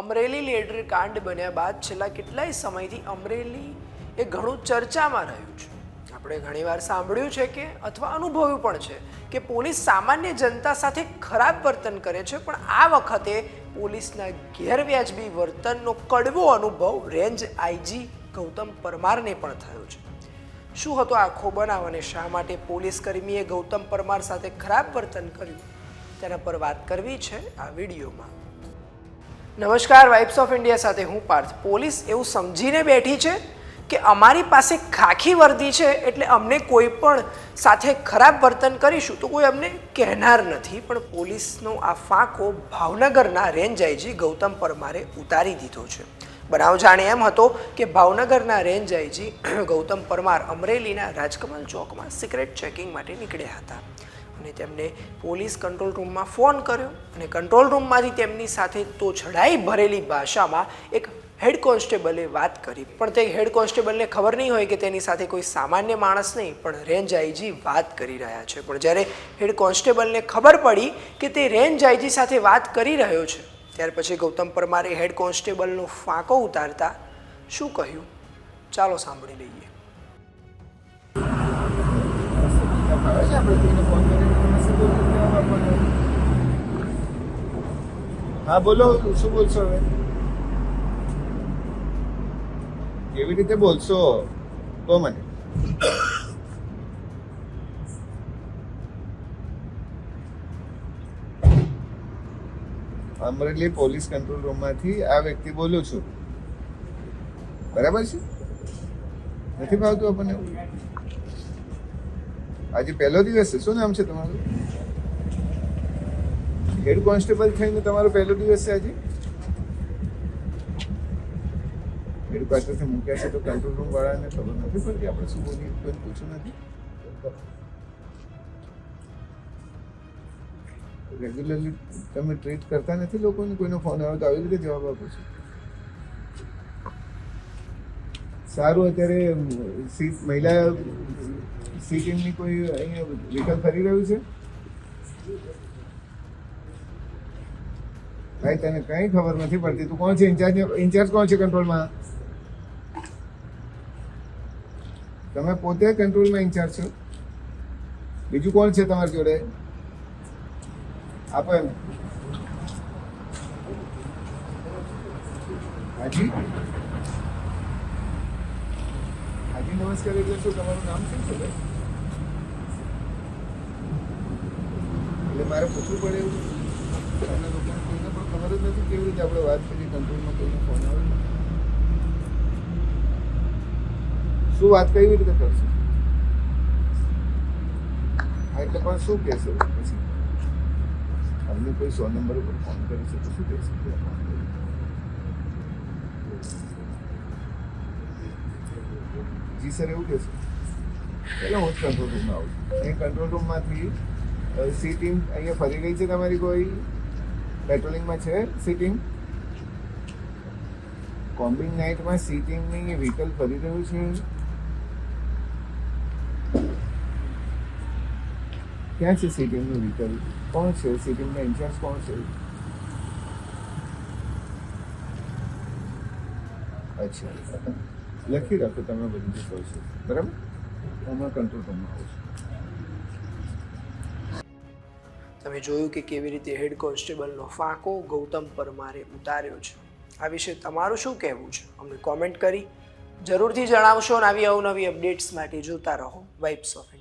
Amreli ladder કાંડ બન્યા બાદ છેલ્લા કેટલાય સમયથી અમરેલી એ ઘણું ચર્ચામાં રહ્યું છે. આપણે ઘણીવાર સાંભળ્યું છે કે અથવા અનુભવ્યું પણ છે કે પોલીસ સામાન્ય જનતા સાથે ખરાબ વર્તન કરે છે, પણ આ વખતે પોલીસના ગેરવ્યાજબી વર્તનનો કડવો અનુભવ રેન્જ આઈજી ગૌતમ પરમારને પણ થયો છે. શું હતો આખો બનાવ અને શા માટે પોલીસ કર્મીએ ગૌતમ પરમાર સાથે ખરાબ વર્તન કર્યું? તેના પર વાત કરવી છે આ વિડીયોમાં. નમસ્કાર વાઇબ્સ ઓફ ઇન્ડિયા સાથે હું પાર્થ. પોલીસ એવું સમજીને બેઠી છે કે અમારી પાસે ખાખી વર્દી છે એટલે અમને કોઈ પણ સાથે ખરાબ વર્તન કરીશું તો કોઈ અમને કહેનાર નથી. પણ પોલીસનો આ ફાંકો ભાવનગરના રેન્જ આઈજી ગૌતમ પરમારે ઉતારી દીધો છે. બનાવ જાણે એમ હતો કે ભાવનગરના રેન્જ આઈજી ગૌતમ પરમાર અમરેલીના રાજકમલ ચોકમાં સિક્રેટ ચેકિંગ માટે નીકળ્યા હતા. અને તેમને પોલીસ કંટ્રોલ રૂમમાં ફોન કર્યો અને કંટ્રોલ રૂમમાંથી તેમની સાથે તો છડાઈ ભરેલી ભાષામાં એક હેડ કોન્સ્ટેબલે વાત કરી. પણ તે હેડ કોન્સ્ટેબલને ખબર નહીં હોય કે તેની સાથે કોઈ સામાન્ય માણસ નહીં, પણ રેન્જ આઈજી વાત કરી રહ્યા છે. પણ જ્યારે હેડ કોન્સ્ટેબલને ખબર પડી કે તે રેન્જ આઈજી સાથે વાત કરી રહ્યો છે, ત્યાર પછી ગૌતમ પરમારે હેડ કોન્સ્ટેબલનો ફાંકો ઉતારતા શું કહ્યું? ચાલો સાંભળી લઈએ. હા, બોલો, શું બોલશો હવે? કેવી રીતે બોલશો? તો મને. અમરેલી પોલીસ કંટ્રોલ રૂમમાંથી આ વ્યક્તિ બોલું છું. બરાબર છે? નથી ભાવતું આપણને? આજે પહેલો દિવસ છે. શું નામ છે તમારું? હેડ કોન્સ્ટેબલ થઈને તમારો પહેલો દિવસ છે આજે? હેડ ક્વાર્ટરથી મૂક્યા છે તો કંટ્રોલ રૂમ વાળાને ખબર નથી પડતી. આપણે શું બોલીએ કોઈ પૂછ્યું નથી. રેગ્યુલરલી તમે ટ્રીટ કરતા નથી લોકોને? કોઈનો ફોન આવે તો આવી રીતે જવાબ આપો છો. સારું, અત્યારે સીટ, મહિલા સી ટીમની કોઈ અહીંયા વિકલ્પ ફરી રહ્યું છે? ભાઈ, તને કઈ ખબર નથી પડતી. તું કોણ છે? ઇન્ચાર્જ ઇન્ચાર્જ કોણ છે કંટ્રોલમાં તમે પોતે કંટ્રોલમાં ઇન્ચાર્જ છો? બીજું કોણ છે તમારી જોડે? આપો એમ. હાજી? હાજી, નમસ્કાર એટલે શું, તમારું નામ શું છે, ભાઈ? એટલે મારે પૂછવું પડે એવું. તમને લોકોને કોઈને પણ ખબર જ નથી કેવી રીતે આપણે વાત કરી કંટ્રોલમાં કોઈને ફોન આવે શું વાત કેવી રીતે કરશે? હા, એટલે પણ શું કહેશે? પછી અમને કોઈ સો નંબર ઉપર ફોન કરે છે તો શું કહેશે? જી સર, એવું કહેશે? એટલે હું જ કંટ્રોલ રૂમમાં આવું છું. એ કંટ્રોલ રૂમમાંથી સી ટીમ અહીંયા ફરી ગઈ છે તમારી કોઈ પેટ્રોલિંગમાં છે સી ટીમ? કોમ્બિંગ નાઇટમાં સી ટીમની વ્હીકલ ફરી રહ્યું છે. ક્યાં છે સી ટીમનું વ્હીકલ? કોણ છે? સી ટીમના ઇન્ચાર્જ કોણ છે? અચ્છા. લખી રાખો, તમે બધું શું છો. બરાબર? હમણાં કંટ્રોલ રૂમમાં આવું છું. તમે જોયું કે કેવી રીતે હેડ કોન્સ્ટેબલનો ફાંકો ગૌતમ પરમારે ઉતાર્યો છે. આ વિશે તમારું શું કહેવું છે? અમને કોમેન્ટ કરી જરૂરથી જણાવશો અને આવી અવનવી અપડેટ્સ માટે જોતા રહો. Vibes of